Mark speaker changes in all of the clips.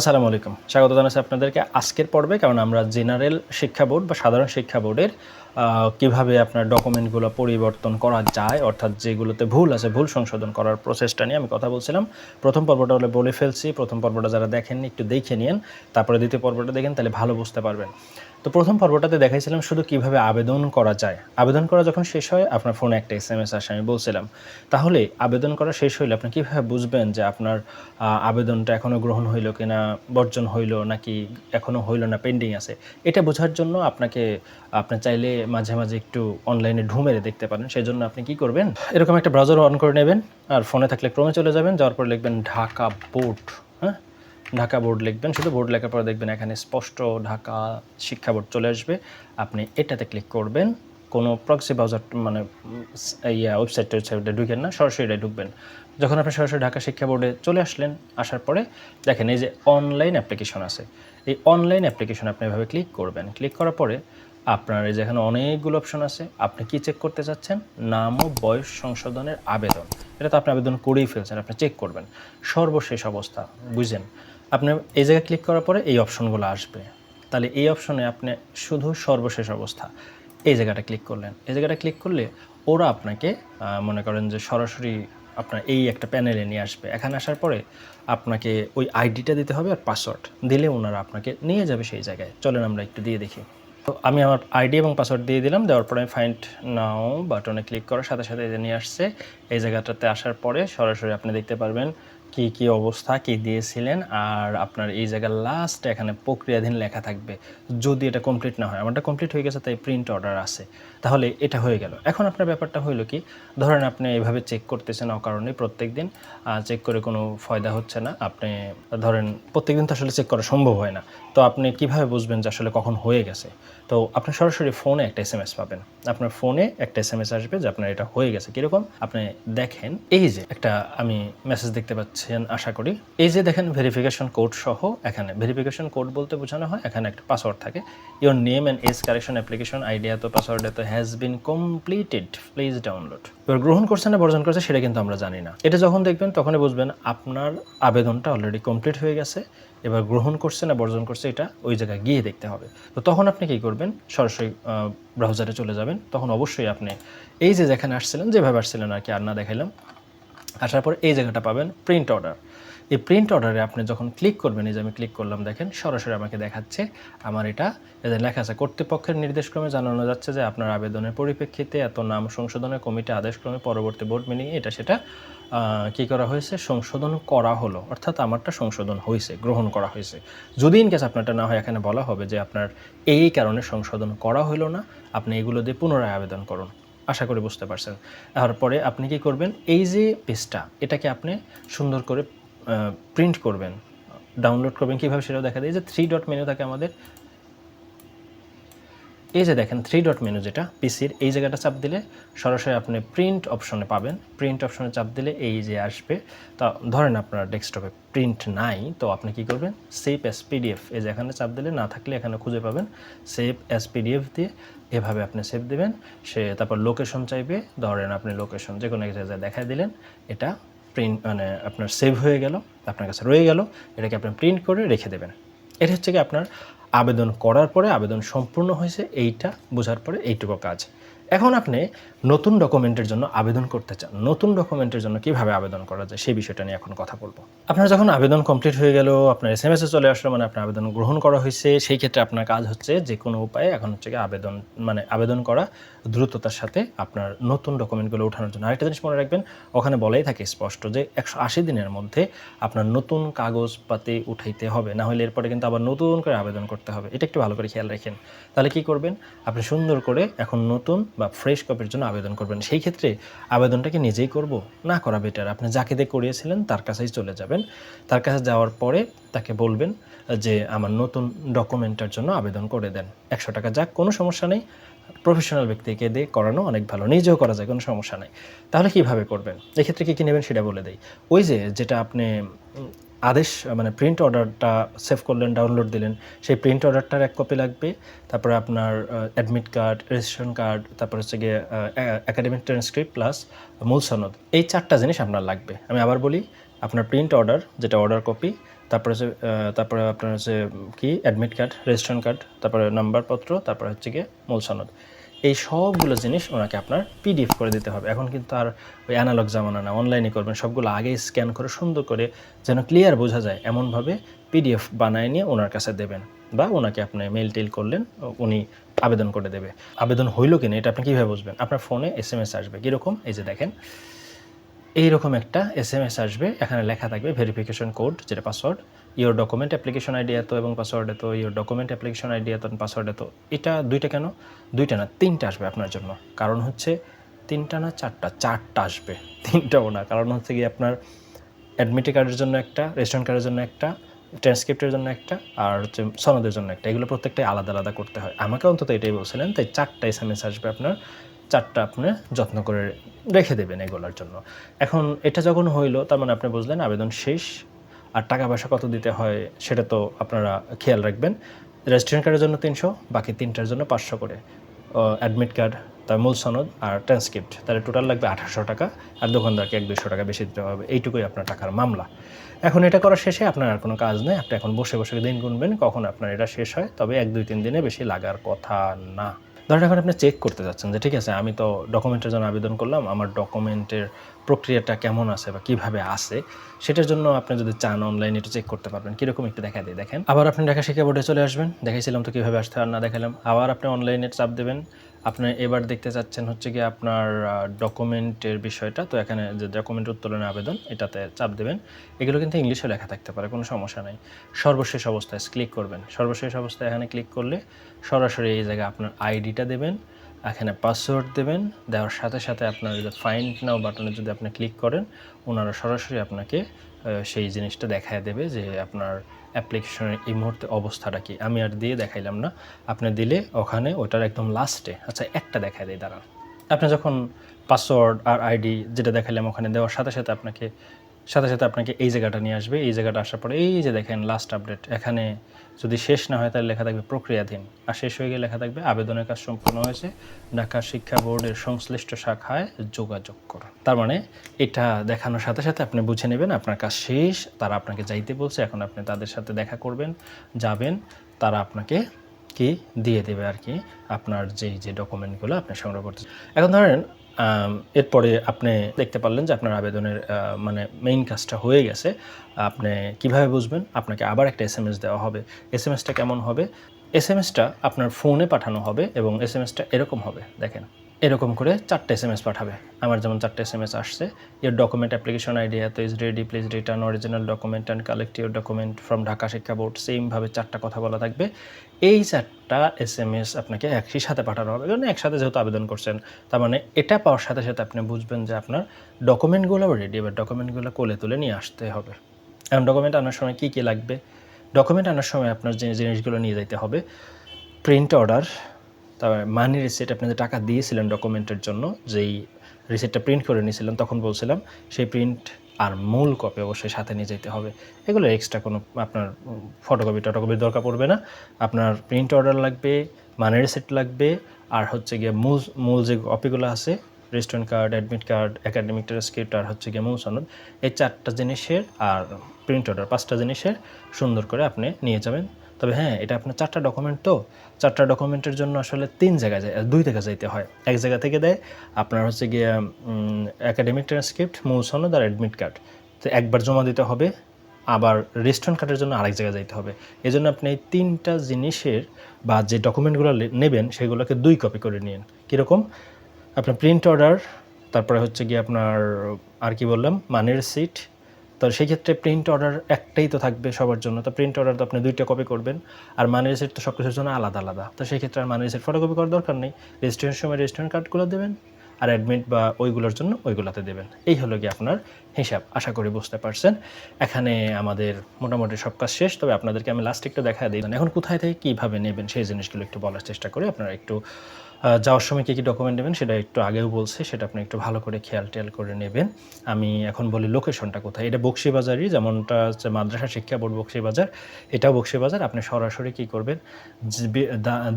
Speaker 1: আসসালামু আলাইকুম। স্বাগত জানাচ্ছি আপনাদেরকে আজকের পর্বে, কারণ আমরা জেনারেল শিক্ষা বোর্ড বা সাধারণ শিক্ষা বোর্ডের কীভাবে আপনার ডকুমেন্টগুলো পরিবর্তন করা যায়, অর্থাৎ যেগুলোতে ভুল আছে, ভুল সংশোধন করার প্রসেসটা নিয়ে আমি কথা বলছিলাম। প্রথম পর্বটা হলে বলে ফেলছি, প্রথম পর্বটা যারা দেখেননি একটু দেখে নিন তারপরে দ্বিতীয় পর্বটা দেখেন, তাহলে ভালো বুঝতে পারবেন। তো প্রথম পর্বটাতে দেখাইছিলাম শুধু কীভাবে আবেদন করা যায়। আবেদন করা যখন শেষ হয়, আপনার ফোনে একটা এস এম এস আসে, আমি বলছিলাম, তাহলে আবেদন করা শেষ হইলে আপনি কীভাবে বুঝবেন যে আপনার আবেদনটা এখনও গ্রহণ হইল কিনা, বর্জন হইল নাকি এখনও হইল না পেন্ডিং আছে? এটা বোঝার জন্য আপনাকে, আপনি চাইলে মাঝে মাঝে একটু অনলাইনে ঢুমেরে দেখতে পারেন। সেই জন্য আপনি কি করবেন, এরকম একটা ব্রাউজার অন করে নেবেন, আর ফোনে থাকলে ক্রমে চলে যাবেন, যাওয়ার পর লিখবেন ঢাকা বোর্ড হ্যাঁ? ঢাকা বোর্ড লিখবেন, শুধু বোর্ড লেখার পর দেখবেন এখানে স্পষ্ট ঢাকা শিক্ষা বোর্ড চলে আসবে। আপনি এটাতে ক্লিক করবেন, কোনো প্রক্সি ব্রাউজার মানে ইয়া ওয়েবসাইট ওয়েবসাইটে ঢুকেন না, সরাসরি এটা ঢুকবেন। যখন আপনি সরাসরি ঢাকা শিক্ষা বোর্ডে চলে আসলেন, আসার পরে দেখেন এই যে অনলাইন অ্যাপ্লিকেশন আছে। এই অনলাইন অ্যাপ্লিকেশন আপনি এভাবে ক্লিক করবেন। ক্লিক করার পরে আপনার এই যে এখানে অনেকগুলো অপশন আছে। আপনি কি চেক করতে চাচ্ছেন? নাম ও বয়স সংশোধনের আবেদন। এটা তো আপনি আবেদন করেই ফেলছেন, আপনি চেক করবেন। সর্বশেষ অবস্থা, বুঝেন? আপনি এই জায়গায় ক্লিক করার পরে এই অপশনগুলো আসবে। তাহলে এই অপশনে আপনি শুধু সর্বশেষ অবস্থা এই জায়গাটা ক্লিক করলেন। এই জায়গাটা ক্লিক করলে ওরা আপনাকে মনে করেন যে সরাসরি আপনার এই একটা প্যানেলে নিয়ে আসবে। এখানে আসার পরে আপনাকে ওই আইডিটা দিতে হবে আর পাসওয়ার্ড দিলে ওনারা আপনাকে নিয়ে যাবে সেই জায়গায়। চলেন আমরা একটু দিয়ে দেখি। তো আমি আমার আইডি এবং পাসওয়ার্ড দিয়ে দিলাম। দেওয়ার পরে আমি ফাইন্ড নাও বাটনে ক্লিক করার সাথে সাথে এই নিয়ে আসছে, এই জায়গাটাতে আসার পরে সরাসরি আপনি দেখতে পারবেন কি কি অবস্থা, কি দিয়েছিলেন, আর আপনার এই জায়গার লাস্ট এখানে প্রক্রিয়াধীন লেখা থাকবে। যদি এটা কমপ্লিট না হয়, আমারটা কমপ্লিট হয়ে গেছে, তাই প্রিন্ট অর্ডার আছে। তাহলে এটা হয়ে গেল। এখন আপনার ব্যাপারটা হইল কি, ধরেন আপনি এভাবে চেক করতেছেন অকারণে প্রত্যেক দিন চেক করে কোনো ফয়দা হচ্ছে না। আপনি, ধরেন প্রত্যেক দিন তো আসলে চেক করা সম্ভব হয় না। তো আপনি কীভাবে বুঝবেন যে আসলে কখন হয়ে গেছে? তো আপনি সরাসরি ফোনে একটা এস এম এস পাবেন। আপনার ফোনে একটা এস এম এস আসবে যে আপনার এটা হয়ে গেছে। কীরকম? আপনি দেখেন, এই যে একটা আমি মেসেজ দেখতে পাচ্ছেন, আশা করি। এই যে দেখেন ভেরিফিকেশন কোড সহ এখানে। ভেরিফিকেশন কোড বলতে বোঝানো হয়, এখানে একটা পাসওয়ার্ড থাকে। Your name and age correction application idea তো পাসওয়ার্ড তো has been completed please download এবার গ্রহণ করছে না, বর্জন করছে, সেটা কিন্তু আমরা জানি না। এটা যখন দেখবেন, তখনই বুঝবেন আপনার আবেদনটা অলরেডি কমপ্লিট হয়ে গেছে। এবার গ্রহণ করছে না, বর্জন করছে, এটা ওই জায়গায় গিয়ে দেখতে হবে। তো তখন আপনি কী করবেন? সরাসরি ব্রাউজারে চলে যাবেন। তখন অবশ্যই আপনি এই যে যেখানে আসছিলেন, যেভাবে আসছিলেন আর কি, আর না দেখাইলাম, আসার পর এই জায়গাটা পাবেন প্রিন্ট অর্ডার এই প্রিন্ট অর্ডারে আপনি যখন ক্লিক করবেন, এই যে আমি ক্লিক করলাম, দেখেন সরাসরি আমাকে দেখাচ্ছে, আমার এটা এদের লেখা আছে, কর্তৃপক্ষের নির্দেশক্রমে জানানো যাচ্ছে যে আপনার আবেদনের পরিপ্রেক্ষিতে এত নাম সংশোধনের কমিটি আদেশক্রমে পরবর্তী বোর্ড মিটিংয়ে এটা সেটা কি করা হয়েছে? সংশোধন করা হলো। অর্থাৎ আমারটা সংশোধন হয়েছে, গ্রহণ করা হয়েছে। যদি ইন কেস আপনারটা না হয়, এখানে বলা হবে যে আপনার এই কারণে সংশোধন করা হলো না, আপনি এগুলো দিয়ে পুনরায় আবেদন করুন। আশা করি বুঝতে পারছেন। তারপরে আপনি কি করবেন? এই যে পেজটা এটাকে আপনি সুন্দর করে প্রিন্ট করবেন ডাউনলোড করবেন, কীভাবে সেটাও দেখা দেয় যে থ্রি ডট মেনু থাকে আমাদের, এই যে দেখেন থ্রি ডট মেনু যেটা পিসির এই জায়গাটা চাপ দিলে সরাসরি আপনি প্রিন্ট অপশনে পাবেন। প্রিন্ট অপশনে চাপ দিলে এই যে আসবে। তা ধরেন আপনার ডেস্কটপে প্রিন্ট নাই, তো আপনি কি করবেন? সেভ এস পিডিএফ এই যে এখানে চাপ দিলে না থাকলে এখানে খুঁজে পাবেন। সেভ এস পিডিএফ দিয়ে এভাবে আপনি সেভ দেবেন। সে তারপর লোকেশন চাইবে, ধরেন আপনি লোকেশন যে কোনো এক জায়গায় দেখায় দিলেন, এটা প্রিন্ট মানে আপনার সেভ হয়ে গেল, আপনার কাছে রয়ে গেল, এটাকে আপনি প্রিন্ট করে রেখে দেবেন। এটা হচ্ছে কি আপনার আবেদন করার পরে আবেদন সম্পূর্ণ হয়েছে, এইটা বোঝার পরে এইটুকু কাজ। এখন আপনি নতুন ডকুমেন্টের জন্য আবেদন করতে চান, নতুন ডকুমেন্টের জন্য কীভাবে আবেদন করা যায় সেই বিষয়টা নিয়ে এখন কথা বলব। আপনার যখন আবেদন কমপ্লিট হয়ে গেল, আপনার এস এম এসে চলে আসলো মানে আপনার আবেদন গ্রহণ করা হয়েছে, সেই ক্ষেত্রে আপনার কাজ হচ্ছে যে কোনো উপায়ে এখন হচ্ছে কি আবেদন মানে আবেদন করা দ্রুততার সাথে আপনার নতুন ডকুমেন্টগুলো ওঠানোর জন্য। আরেকটা জিনিস মনে রাখবেন, ওখানে বলাই থাকে স্পষ্ট যে একশো আশি দিনের মধ্যে আপনার নতুন কাগজপাতি উঠাইতে হবে। না হলে এরপরে কিন্তু আবার নতুন করে আবেদন করতে হবে। এটা একটু ভালো করে খেয়াল রাখেন। তাহলে কি করবেন? আপনি সুন্দর করে এখন নতুন বা ফ্রেশ কপির জন্য আবেদন করবেন। সেই ক্ষেত্রে আবেদনটাকে নিজেই করব? না, করা বেটার আপনি যাকে দিয়ে করিয়েছিলেন, তার কাছেই চলে যাবেন। তার কাছে যাওয়ার পরে তাকে বলবেন যে, আমার নতুন ডকুমেন্টের জন্য আবেদন করে দেন। একশো টাকা যাক, কোনো সমস্যা নেই। প্রফেশনাল ব্যক্তিকে দিয়ে করানো অনেক ভালো, নিজেও করা যায়, কোনো সমস্যা নেই। তাহলে কীভাবে করবেন? এক্ষেত্রে কী কী নেবেন সেটা বলে দেই। ওই যে, যেটা আপনি আদেশ মানে প্রিন্ট অর্ডারটা সেভ করলেন ডাউনলোড দিলেন, সেই প্রিন্ট অর্ডারটার এক কপি লাগবে। তারপরে আপনার অ্যাডমিট কার্ড রেজিস্ট্রেশন কার্ড তারপর হচ্ছে গিয়ে একাডেমিক ট্রান্সক্রিপ্ট প্লাস মূল সনদ। এই চারটা জিনিস আপনার লাগবে। আমি আবার বলি আপনার প্রিন্ট অর্ডার যেটা অর্ডার কপি তারপরে হচ্ছে তারপরে আপনার হচ্ছে কি অ্যাডমিট কার্ড রেজিস্ট্রেশন কার্ড তারপরে নাম্বারপত্র তারপরে হচ্ছে গিয়ে মূল সনদ। এই সবগুলো জিনিস ওনাকে আপনার পিডিএফ করে দিতে হবে। এখন কিন্তু আর ওই অ্যানালগ জামানা না অনলাইনে করবেন, সবগুলো আগে স্ক্যান করে, সুন্দর করে যেন ক্লিয়ার বোঝা যায়, এমনভাবে পিডিএফ বানায় নিয়ে ওনার কাছে দেবেন বা ওনাকে আপনি মেল টেল করলেন, উনি আবেদন করে দেবে। আবেদন হইল কিনা, এটা আপনি কীভাবে বুঝবেন? আপনার ফোনে এস এম এস আসবে, কীরকম? এই যে দেখেন এইরকম একটা এস এম এস আসবে, এখানে লেখা থাকবে ভেরিফিকেশন কোড যেটা password your document application ID এত এবং পাসওয়ার্ড এত ইওর ডকুমেন্ট অ্যাপ্লিকেশন আইডি এত পাসওয়ার্ড এত। এটা দুইটা কেন? দুইটা না, তিনটা আসবে আপনার জন্য। কারণ হচ্ছে তিনটা না চারটা? চারটা আসবে, তিনটাও না। কারণ হচ্ছে কি আপনার অ্যাডমিট কার্ডের জন্য একটা রেস্টুরেন্ট কার্ডের জন্য একটা ট্রান্সক্রিপ্টের জন্য একটা, আর হচ্ছে সনদের জন্য একটা। এগুলো প্রত্যেকটাই আলাদা আলাদা করতে হয়। আমাকে অন্তত এটাই বলছিলেন, তাই চারটা এস এম এস আসবে আপনার। চারটা আপনি যত্ন করে রেখে দেবেন এগুলোর জন্য। এখন এটা যখন হইল, তার মানে আপনি বুঝলেন আবেদন শেষ, আর টাকা পয়সা কত দিতে হয় সেটা তো আপনারা খেয়াল রাখবেন। রেজিস্ট্রেশন কার্ডের জন্য তিনশো, বাকি তিনটার জন্য পাঁচশো করে। অ্যাডমিট কার্ড তার মূল সনদ আর ট্রান্সক্রিপ্ট তাহলে টোটাল লাগবে আঠারোশো টাকা, আর দোকানদারকে এক দুশো টাকা বেশি দিতে হবে। এইটুকুই আপনার টাকার মামলা। এখন এটা করার শেষে আপনার আর কোনো কাজ নেই, আপনি এখন বসে বসে দিন গুনবেন, কখন আপনার এটা শেষ হয়, তবে এক দুই তিন দিনে বেশি লাগার কথা না। ধরেন এখন আপনি চেক করতে যাচ্ছেন যে, ঠিক আছে, আমি তো ডকুমেন্টের জন্য আবেদন করলাম, আমার ডকুমেন্টের প্রক্রিয়াটা কেমন আছে বা কীভাবে আছে? সেটার জন্য আপনি যদি চান অনলাইনে একটু চেক করতে পারবেন। কীরকম একটু দেখা দিয়ে দেখেন। আবার আপনি ঢাকা শিক্ষা বোর্ডে চলে আসবেন। দেখাইছিলাম তো কীভাবে আসতে আর না দেখালাম। আবার আপনি অনলাইনে চাপ দেবেন। আপনি এবার দেখতে চাচ্ছেন হচ্ছে কি আপনার ডকুমেন্টের বিষয়টা। তো এখানে যে ডকুমেন্ট উত্তোলনের আবেদন, এটাতে চাপ দেবেন। এগুলো কিন্তু ইংলিশে লেখা থাকতে পারে, কোনো সমস্যা নাই। সর্বশেষ অবস্থায় ক্লিক করবেন। সর্বশেষ অবস্থায় এখানে ক্লিক করলে সরাসরি এই জায়গায় আপনার আইডিটা দেবেন। এখানে পাসওয়ার্ড দেবেন, দেওয়ার সাথে সাথে আপনার যদি ফাইন্ড নাও বাটনে যদি আপনি ক্লিক করেন, ওনারা সরাসরি আপনাকে সেই জিনিসটা দেখায় দেবে যে আপনার অ্যাপ্লিকেশনের এই মুহূর্তে অবস্থাটা কি। আমি আর দিয়ে দেখাইলাম না। আপনি দিলে ওখানে ওটার একদম লাস্টে আচ্ছা একটা দেখায় দেয় দাঁড়ান। আপনি যখন পাসওয়ার্ড আর আইডি যেটা দেখাইলাম ওখানে দেওয়ার সাথে সাথে আপনাকে সাথে সাথে আপনাকে এই জায়গাটা নিয়ে আসবে, এই জায়গাটা আসার পরে এই যে দেখেন লাস্ট আপডেট এখানে যদি শেষ না হয় তাহলে লেখা থাকবে প্রক্রিয়াধীন। আর শেষ হয়ে গেলে লেখা থাকবে আবেদনের কাজ সম্পূর্ণ হয়েছে, ঢাকা শিক্ষা বোর্ডের সংশ্লিষ্ট শাখায় যোগাযোগ করুন তার মানে এটা দেখানোর সাথে সাথে আপনি বুঝে নেবেন আপনার কাজ শেষ, তারা আপনাকে যাইতে বলছে, এখন আপনি তাদের সাথে দেখা করবেন, যাবেন, তারা আপনাকে কি দিয়ে দেবে আর কি? আপনার যেই যে ডকুমেন্টগুলো আপনি সংগ্রহ করতে এখন ধরেন এরপরে আপনি দেখতে পারলেন যে আপনার আবেদনের মানে মেইন কাজটা হয়ে গেছে। আপনি কীভাবে বুঝবেন? আপনাকে আবার একটা এস এম এস দেওয়া হবে। এস এম এসটা কেমন হবে? এস আপনার ফোনে পাঠানো হবে এবং এস এম এসটা এরকম হবে। দেখেন। এরকম করে চারটে এস এম এস পাঠাবে। আমার যেমন চারটে এস এম এস আসছে ইয়োর ডকুমেন্ট অ্যাপ্লিকেশন আইডি এত is ready please return original document and collect your document from Dhaka Shiksha board সেমভাবে চারটা কথা বলা থাকবে। এই চারটা এস এম এস আপনাকে একই সাথে পাঠানো হবে। কারণ একসাথে যেহেতু আবেদন করছেন, তার মানে এটা পাওয়ার সাথে সাথে আপনি বুঝবেন যে আপনার ডকুমেন্টগুলো রেডি এবার ডকুমেন্টগুলো কোলে তুলে নিয়ে আসতে হবে। এখন ডকুমেন্ট আনার সময় কী কী লাগবে? ডকুমেন্ট আনার সময় আপনার যে জিনিসগুলো নিয়ে যেতে হবে প্রিন্ট অর্ডার তারপরে মানি রিসিট আপনি যে টাকা দিয়েছিলেন ডকুমেন্টের জন্য, যেই রিসিটটা প্রিন্ট করে নিয়েছিলেন, তখন বলছিলাম, সেই প্রিন্ট আর মূল কপি অবশ্যই সাথে নিয়ে যেতে হবে। এগুলো এক্সট্রা কোনো আপনার ফটোকপি টটোকপির দরকার পড়বে না। আপনার প্রিন্ট অর্ডার লাগবে মানি রিসিট লাগবে, আর হচ্ছে গিয়ে মূল মূল যে কপিগুলো আছে restaurant card admit card academic transcript আর হচ্ছে গিয়ে মূল সনদ, এই চারটা জিনিসের আর প্রিন্ট অর্ডার পাঁচটা জিনিসের সুন্দর করে আপনি নিয়ে যাবেন। তবে হ্যাঁ এটা আপনার চারটা ডকুমেন্ট তো। চারটা ডকুমেন্টের জন্য আসলে তিন জায়গায় যায়, দুই জায়গায় যাইতে হয়। এক জায়গা থেকে দেয়, আপনার হচ্ছে গিয়ে একাডেমিক ট্রান্সক্রিপ্ট মূল সনদ আর অ্যাডমিট কার্ড তো একবার জমা দিতে হবে, আবার রেস্টুরেন্ট কার্ডের জন্য আরেক জায়গায় যাইতে হবে। এই জন্য আপনি এই তিনটা জিনিসের বা যে ডকুমেন্টগুলো নেবেন, সেগুলোকে দুই কপি করে নিন। কীরকম? আপনার প্রিন্ট অর্ডার তারপরে হচ্ছে গিয়ে আপনার, আর কি বললাম মানের সিট তো সেই ক্ষেত্রে প্রিন্ট অর্ডার একটাই তো থাকবে সবার জন্য। তো প্রিন্ট অর্ডার তো আপনি দুইটা কপি করবেন আর মানি রিসিট তো সব কিছুর জন্য আলাদা আলাদা। তো সেই ক্ষেত্রে আর মানি রিসিট ফটোকপি করার দরকার নেই। রেজিস্ট্রেশনের সময় রেজিস্ট্রেশন কার্ডগুলো দেবেন আর অ্যাডমিট বা ওইগুলোর জন্য ওইগুলোতে দেবেন। এই হলো কি আপনার হিসাব। আশা করি বুঝতে পারছেন। এখানে আমাদের মোটামুটি সব কাজ শেষ। তবে আপনাদেরকে আমি লাস্ট একটু দেখা দিই। এখন কোথায় থেকে কীভাবে নেবেন সেই জিনিসগুলো একটু বলার চেষ্টা করি। আপনারা একটু যাওয়ার সময় কী কী ডকুমেন্ট নেবেন সেটা একটু আগেও বলছে, সেটা আপনি একটু ভালো করে খেয়াল টেয়াল করে নেবেন। আমি এখন বলি লোকেশনটা কোথায়? এটা বক্সিবাজারই, যেমনটা হচ্ছে মাদ্রাসা শিক্ষা বোর্ড বক্সিবাজার। এটাও বক্সিবাজার, আপনি সরাসরি কী করবেন?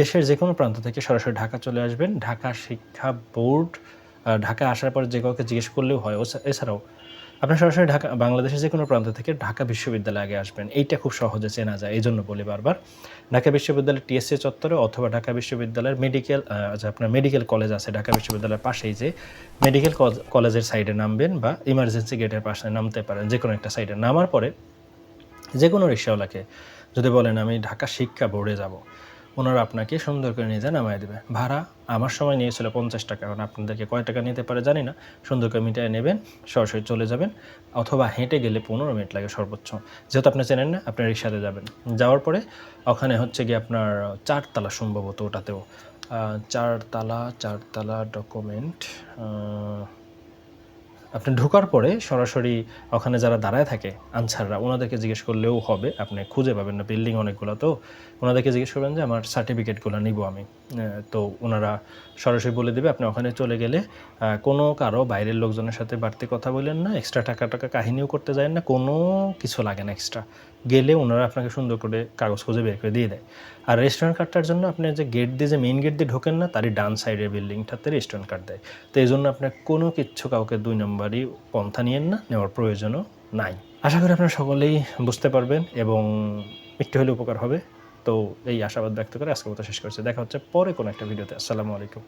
Speaker 1: দেশের যে কোনো প্রান্ত থেকে সরাসরি ঢাকা চলে আসবেন। ঢাকা শিক্ষা বোর্ড ঢাকা আসার পর যে কাউকে জিজ্ঞেস করলেও হয়। এছাড়াও আপনি সরাসরি ঢাকা, বাংলাদেশের যে কোনো প্রান্ত থেকে ঢাকা বিশ্ববিদ্যালয়ে আগে আসবেন। এইটা খুব সহজে চেনা যায় এই জন্য বলি বারবার। ঢাকা বিশ্ববিদ্যালয়ের টিএসসি চত্বরে অথবা ঢাকা বিশ্ববিদ্যালয়ের মেডিকেল আচ্ছা আপনার মেডিকেল কলেজ আছে, ঢাকা বিশ্ববিদ্যালয়ের পাশেই যে মেডিকেল কলেজের সাইডে নামবেন বা ইমার্জেন্সি গেটের পাশে নামতে পারেন, যে কোনো একটা সাইডে নামার পরে যে কোনো রিক্সাওয়ালাকে যদি বলেন, আমি ঢাকা শিক্ষা বোর্ডে যাব। ওনারা আপনাকে সুন্দর করে নিয়ে যায় নামায় দেবে। ভাড়া আমার সময় নিয়েছিল পঞ্চাশ টাকা, এখন আপনাদেরকে কয় টাকা নিতে পারে জানি না। সুন্দর করে মিটায় নেবেন, সরাসরি চলে যাবেন, অথবা হেঁটে গেলে পনেরো মিনিট লাগে সর্বোচ্চ। যেহেতু আপনি চেনেন না, আপনি রিক্সাতে যাবেন। যাওয়ার পরে ওখানে হচ্ছে গিয়ে আপনার চারতলা সম্ভবত ওটাতেও। চারতলা চারতলা ডকুমেন্ট আপনি ঢোকার পরে সরাসরি ওখানে যারা দাঁড়ায় থাকে, আনসাররা, ওনাদেরকে জিজ্ঞেস করলেও হবে। আপনি খুঁজে পাবেন না। বিল্ডিং অনেকগুলো তো। ওনাদেরকে জিজ্ঞেস করবেন যে, আমার সার্টিফিকেটগুলো নিব আমি। তো ওনারা সরাসরি বলে দেবে, আপনি ওখানে চলে গেলে কোনো কারও বাইরের লোকজনের সাথে বাড়তি কথা বলেন না এক্সট্রা টাকা টাকা কাহিনীও করতে যায় না, কোনো কিছু লাগে না এক্সট্রা গেলে ওনারা আপনাকে সুন্দর করে কাগজ খুঁজে বের করে দিয়ে দেয়। আর রেস্টুরেন্ট কার্ডটার জন্য আপনি যে গেট দিয়ে যে মেইন গেট দিয়ে ঢোকেন না, তারই ডান সাইডের বিল্ডিংটাতে রেস্টুরেন্ট কার্ড দেয়। তো এই জন্য আপনার কোনো কিচ্ছু কাউকে দুই নম্বরই পন্থা নিয়েন না, নেওয়ার প্রয়োজনও নাই। আশা করি আপনারা সকলেই বুঝতে পারবেন এবং একটু হলে উপকার হবে। তো এই আশাবাদ ব্যক্ত করে আজকে মতো শেষ করছি। দেখা হচ্ছে পরে কোনো একটা ভিডিওতে। আসসালামু আলাইকুম।